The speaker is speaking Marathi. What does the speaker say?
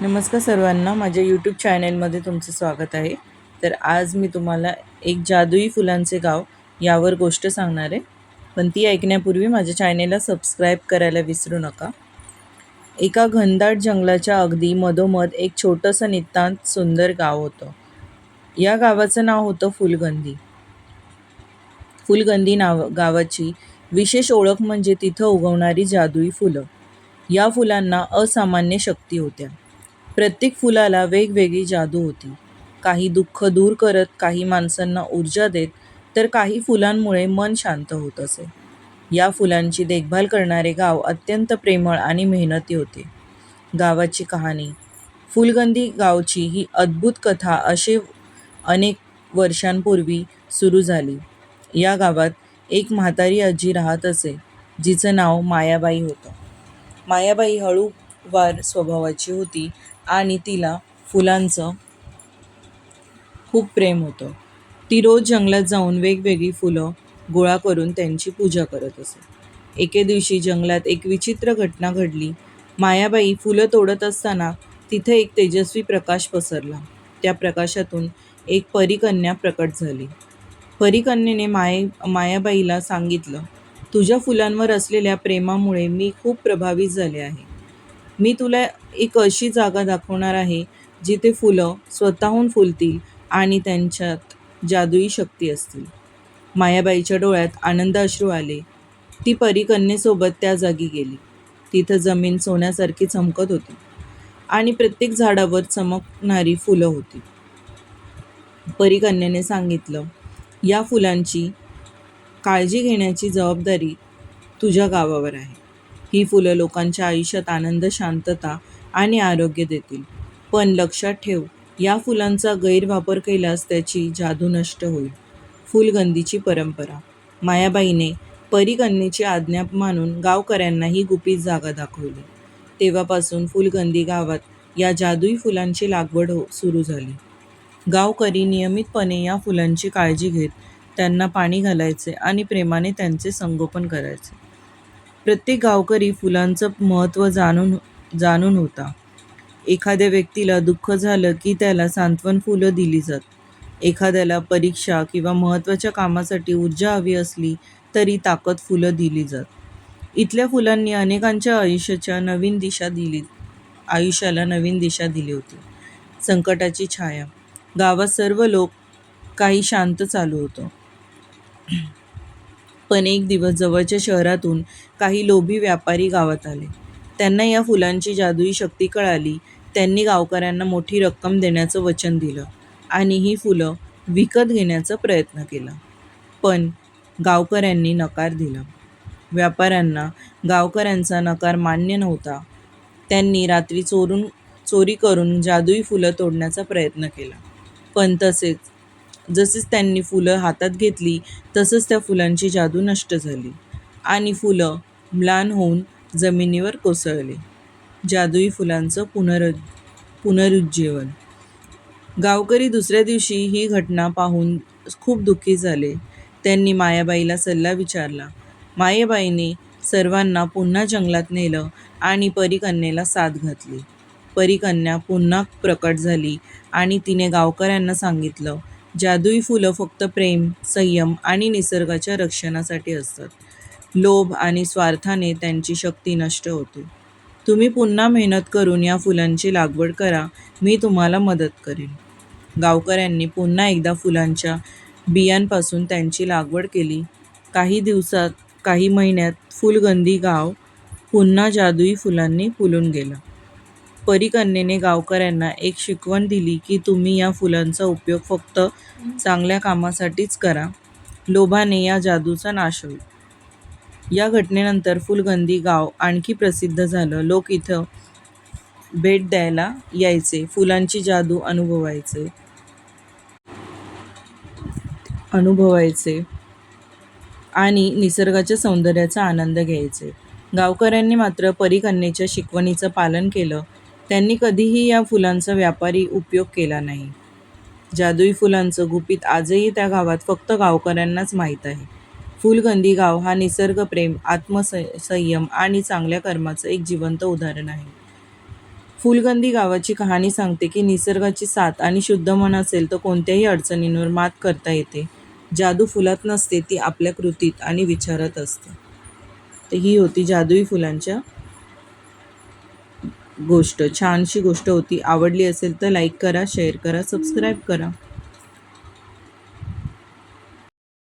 नमस्कार सर्वांना माझ्या यूट्यूब चॅनेलमध्ये तुमचं स्वागत आहे. तर आज मी तुम्हाला एक जादुई फुलांचे गाव यावर गोष्ट सांगणार आहे. पण ती ऐकण्यापूर्वी माझ्या चॅनेलला सबस्क्राईब करायला विसरू नका. एका घनदाट जंगलाच्या अगदी मधोमध एक छोटंसं नितांत सुंदर गाव होतं. या गावाचं नाव होतं फुलगंदी फुलगंदी नाव गावाची विशेष ओळख म्हणजे तिथं उगवणारी जादुई फुलं. या फुलांना असामान्य शक्ती होत्या. प्रत्येक फुलाला वेगवेगळी जादू होती. काही दुःख दूर करत काही माणसांना ऊर्जा देत तर काही फुलांमुळे मन शांत होत असे. या फुलांची देखभाल करणारे गाव अत्यंत प्रेमळ आणि मेहनती होते. गावाची कहाणी फुलगंदी गावची ही अद्भुत कथा असे अनेक वर्षांपूर्वी सुरू झाली. या गावात एक म्हातारी आजी राहत असे जिचं नाव मायाबाई होतं. मायाबाई हळू वार स्वभावाची होती आणि तिला फुलांचं खूप प्रेम होतं. ती रोज जंगलात जाऊन वेगवेगळी फुलं गोळा करून त्यांची पूजा करत असे. एके दिवशी जंगलात एक विचित्र घटना घडली. मायाबाई फुलं तोडत असताना तिथे एक तेजस्वी प्रकाश पसरला. त्या प्रकाशातून एक परिकन्या प्रकट झाली. परिकन्येने माय मायाबाईला सांगितलं तुझ्या फुलांवर असलेल्या प्रेमामुळे मी खूप प्रभावित झाले आहे. मी तुला एक अशी जागा दाखवणार आहे जिथे फुलं स्वतःहून फुलतील आणि त्यांच्यात जादुई शक्ती असतील. मायाबाईच्या डोळ्यात आनंद अश्रू आले. ती परीकन्येसोबत त्या जागी गेली. तिथं जमीन सोन्यासारखी चमकत होती आणि प्रत्येक झाडावर चमकणारी फुलं होती. परीकन्याने सांगितलं या फुलांची काळजी घेण्याची जबाबदारी तुझ्या गावावर आहे. ही फुलं लोकांच्या आयुष्यात आनंद शांतता आणि आरोग्य देतील. पण लक्षात ठेव या फुलांचा गैरवापर केल्यास त्याची जादू नष्ट होईल. फुलगंदीची परंपरा. मायाबाईने परिगणनेची आज्ञा मानून गावकऱ्यांना ही गुपित जागा दाखवली. तेव्हापासून फुलगंदी गावात या जादुई फुलांची लागवड हो सुरू झाली. गावकरी नियमितपणे या फुलांची काळजी घेत त्यांना पाणी घालायचे आणि प्रेमाने त्यांचे संगोपन करायचे. प्रत्येक गावकरी फुलांचं महत्त्व जाणून जाणून होता. एखाद्या व्यक्तीला दुःख झालं की त्याला सांत्वन फुलं दिली जात. एखाद्याला परीक्षा किंवा महत्त्वाच्या कामासाठी ऊर्जा हवी असली तरी ताकद फुलं दिली जात. इथल्या फुलांनी अनेकांच्या आयुष्याच्या नवीन दिशा दिली आयुष्याला नवीन दिशा दिली होती. संकटाची छाया. गावात सर्व लोक काही शांत चालू होतं. पण एक दिवस जवळच्या शहरातून काही लोभी व्यापारी गावात आले. त्यांना या फुलांची जादुई शक्ती कळाली. त्यांनी गावकऱ्यांना मोठी रक्कम देण्याचं वचन दिलं आणि ही फुलं विकत घेण्याचा प्रयत्न केला. पण गावकऱ्यांनी नकार दिला. व्यापाऱ्यांना गावकऱ्यांचा नकार मान्य नव्हता. त्यांनी रात्री चोरून चोरी करून जादुई फुलं तोडण्याचा प्रयत्न केला. पण तसेच जसेच त्यांनी फुलं हातात घेतली तसंच त्या फुलांची जादू नष्ट झाली आणि फुलं म्लान होऊन जमिनीवर कोसळले. जादुई फुलांचं पुनर पुनरुज्जीवन. गावकरी दुसऱ्या दिवशी ही घटना पाहून खूप दुःखी झाले. त्यांनी मायाबाईला सल्ला विचारला. मायाबाईने सर्वांना पुन्हा जंगलात नेलं आणि परिकन्येला साथ घातली. परिकन्या पुन्हा प्रकट झाली आणि तिने गावकऱ्यांना सांगितलं जादुई फुलं फक्त प्रेम संयम आणि निसर्गाच्या रक्षणासाठी असतात. लोभ आणि स्वार्थाने त्यांची शक्ती नष्ट होते. तुम्ही पुन्हा मेहनत करून या फुलांची लागवड करा मी तुम्हाला मदत करेन. गावकऱ्यांनी पुन्हा एकदा फुलांच्या बियांपासून त्यांची लागवड केली. काही दिवसात काही महिन्यात फुलगंदी गाव पुन्हा जादुई फुलांनी फुलून गेला. परीकन्येने गावकऱ्यांना एक शिकवण दिली की तुम्ही या फुलांचा उपयोग फक्त चांगल्या कामासाठीच करा. लोभाने या जादूचा नाश होईल. या घटनेनंतर फुलगंदी गाव आणखी प्रसिद्ध झालं. लोक इथं भेट द्यायला यायचे. फुलांची जादू अनुभवायचे. अनुभवायचे. आणि निसर्गाच्या सौंदर्याचा आनंद घ्यायचे. गावकऱ्यांनी मात्र परीकन्येच्या शिकवणीचं पालन केलं. त्यांनी कधीही या फुलांचा व्यापारी उपयोग केला नाही. जादुई फुलांचं गुपित आजही त्या गावात फक्त गावकऱ्यांनाच माहीत आहे. फुलगंदी गाव हा निसर्गप्रेम आत्मस संयम आणि चांगल्या कर्माचं एक जिवंत उदाहरण आहे. फुलगंदी गावाची कहाणी सांगते की निसर्गाची साथ आणि शुद्ध मन असेल तर कोणत्याही अडचणींवर मात करता येते. जादू फुलात नसते ती आपल्या कृतीत आणि विचारात असते. तर ही होती जादुई फुलांच्या गोष्ट छानशी गोष्ट होती आवडली असेल तर लाईक करा शेअर करा सबस्क्राईब करा.